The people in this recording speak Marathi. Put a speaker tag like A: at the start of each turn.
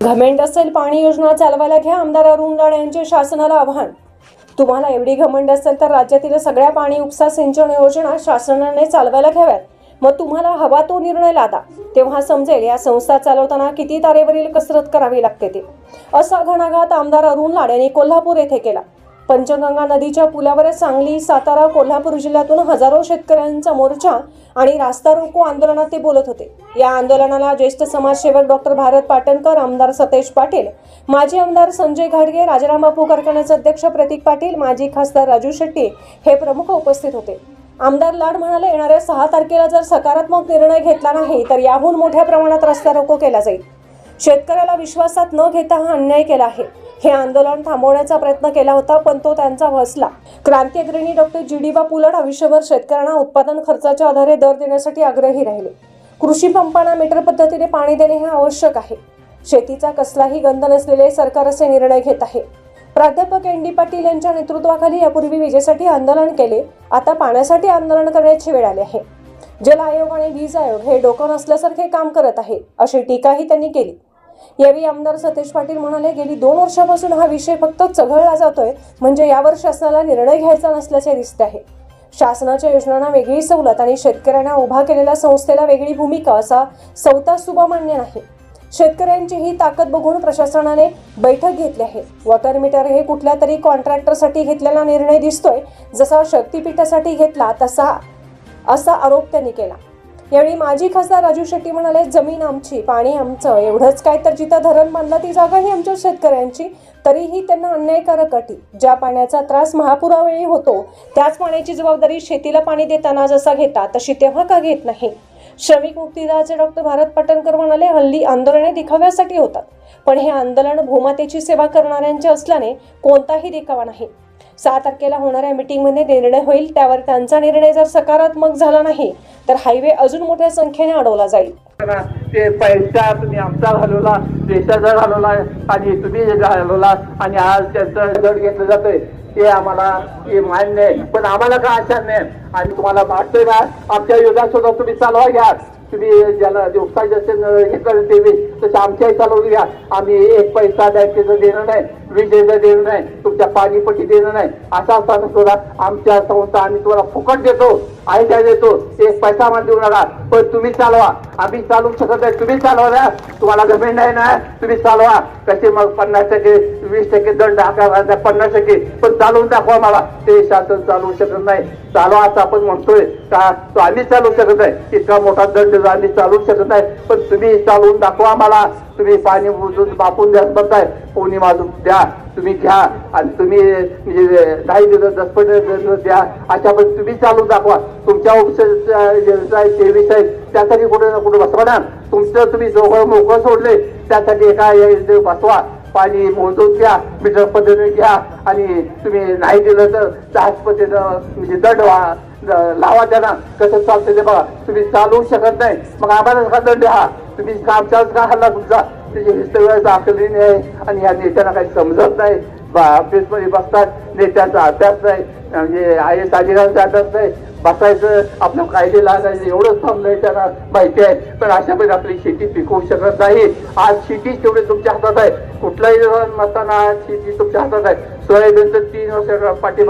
A: घमेंड असेल पाणी योजना चालवायला घ्या आमदार अरुण लाड यांचे शासनाला आव्हान. तुम्हाला एवढी घमंड असेल तर राज्यातील सगळ्या पाणी उपसा सिंचन योजना शासनाने चालवायला घ्याव्यात. मग तुम्हाला हवा तो निर्णय लादा. तेव्हा समजेल या संस्था चालवताना किती तारेवरील कसरत करावी लागते ते. असा घणाघात आमदार अरुण लाड यांनी कोल्हापूर येथे केला. पंचगंगा नदीच्या पुलावर सांगली सातारा कोल्हापूर जिल्ह्यातून हजारो शेतकऱ्यांचा मोर्चा आणि रास्ता रोको आंदोलनात ते बोलत होते. या आंदोलनाला ज्येष्ठ समाजसेवक डॉक्टर भारत पाटणकर आमदार सतेज पाटील माजी आमदार संजय घाडगे राजाराम बापू कारखान्याचे अध्यक्ष प्रतीक पाटील माजी खासदार राजू शेट्टी हे प्रमुख उपस्थित होते. आमदार लाड म्हणाले येणाऱ्या सहा तारखेला जर सकारात्मक निर्णय घेतला नाही तर याहून मोठ्या प्रमाणात रस्ता रोको केला जाईल. शेतकऱ्याला विश्वासात न घेता हा अन्याय केला आहे. हे आंदोलन थांबवण्याचा प्रयत्न केला होता पण तो त्यांचा भसला क्रांती अग्रणी डॉक्टर जिडीबा पुलट आयुष्यभर शेतकऱ्यांना उत्पादन खर्चाच्या आधारे दर देण्यासाठी आग्रही राहिले. कृषी पंपांना मीटर पद्धतीने पाणी देणे हे आवश्यक आहे. शेतीचा कसलाही गंध नसलेले सरकार असे निर्णय घेत आहे. प्राध्यापक एन डी पाटील यांच्या नेतृत्वाखाली यापूर्वी विजेसाठी आंदोलन केले. आता पाण्यासाठी आंदोलन करण्याची वेळ आली आहे. जल आयोग आणि वीज आयोग हे डोकं नसल्यासारखे काम करत आहे अशी टीकाही त्यांनी केली. यावेळी आमदार सतेज पाटील म्हणाले गेली दोन वर्षापासून हा विषय फक्त चघळला जातोय म्हणजे यावर शासनाला निर्णय घ्यायचा नसल्याचे दिसते आहे. शासनाच्या योजनांना वेगळी सवलत आणि शेतकऱ्यांना उभा केलेल्या संस्थेला वेगळी भूमिका असा सौता सुभा मान्य नाही शेतकऱ्यांची ही ताकद बघून प्रशासनाने बैठक घेतली आहे. वॉटर मीटर हे कुठल्या तरी कॉन्ट्रॅक्टरसाठी घेतलेला निर्णय दिसतोय जसा शक्तीपीठासाठी घेतला तसा असा आरोप त्यांनी केला. यावेळी माजी खासदार राजू शेट्टी म्हणाले जमीन आमची पाणी आमचं एवढंच काय तर जिथं धरण बांधलं ती जागा ही आमच्या शेतकऱ्यांची. तरीही त्यांना अन्यायकारक अटी. ज्या पाण्याचा त्रास महापुरावेळी होतो त्याच पाण्याची जबाबदारी शेतीला पाणी देताना जसा घेता तशी तेव्हा का घेत नाही? श्रमिक मुक्तीदाचे डॉक्टर भारत पाटणकर म्हणाले हल्ली आंदोलने दिखाव्यासाठी होतात. पण हे आंदोलन भूमातेची सेवा करणाऱ्यांचे असल्याने कोणताही दिखावा नाही. सहा तारखेला होणाऱ्या मीटिंगमध्ये निर्णय होईल त्यावर त्यांचा निर्णय जर सकारात्मक झाला नाही तर हायवे अजून मोठ्या संख्येने अडवला जाईल.
B: ते पैसा तुम्ही आमचा घालवला देशाचा घालवला आणि तुम्ही घालवला आणि आज त्यांचं दर घेतलं जातंय ते आम्हाला ते मान्य आहे. पण आम्हाला काय आशा नाही. आणि तुम्हाला वाटतंय ना आमच्या युगात सुद्धा तुम्ही चालवा घ्या. तुम्ही ज्याला उपसाय जसे घेतलं ते तसे आमच्याही चालवून घ्या. आम्ही एक पैसा बँकेचं देणं नाही. विजेचा देणं नाही तुमच्या पाणीपट्टी देणं नाही. असा असताना सुद्धा आमच्या संस्था आम्ही तुम्हाला फुकट देतो आहे त्या देतो एक पैसा आम्हाला देऊ नका. पण तुम्ही चालवा. आम्ही चालू शकत नाही तुम्ही चालवा ना. तुम्हाला गमेंट नाही ना तुम्ही चालवा. कसे मग पन्नास टक्के वीस टक्के दंड आकारला पन्नास टक्के. पण चालवून दाखवा मला ते शासन चालवू शकत नाही. चालवा असं आपण म्हणतोय का तो आम्ही चालवू शकत नाही. इतका मोठा दंड आम्ही चालवू शकत नाही. पण तुम्ही चालवून दाखवा मला तुम्ही पाणी बुजून बापून द्या म्हणताय कोणी वाजून द्या. तुम्ही घ्या. आणि तुम्ही म्हणजे, नाही दिलं दसपट द्या. अशा पण तुम्ही चालू दाखवा. तुमच्या तेवीस आहे त्यासाठी कुठे ना कुठे बसवा ना. तुमचं तुम्ही जोगळ मोकळं सोडले त्यासाठी एका बसवा. पाणी मोजून घ्या मीटर पद्धतीने घ्या. आणि तुम्ही नाही दिलं तर त्याच पद्धतीनं म्हणजे दंड व्हा लावा त्यांना. कसं चालतं ते बघा. तुम्ही चालवू शकत नाही. मग आम्हाला दंड हा. तुम्ही आमच्याच का हल्ला तुमचा त्याची सगळ्याचा आकली नाही. आणि या नेत्यांना काही समजत नाही. ऑफिसमध्ये बसतात. नेत्यांचा अभ्यास नाही. म्हणजे आय एस अधिकाऱ्यांचा अभ्यास नाही. बसायचं आपलं कायदे लागायचं. एवढंच थांबलंय त्यांना माहिती आहे. पण अशा पण आपली शेती पिकवू शकत नाही. आज शेती तेवढी तुमच्या हातात आहे. कुठलाही नसताना आज शेती तुमच्या हातात आहे. सोयाबीनचं तीन वर्ष पाठीमाग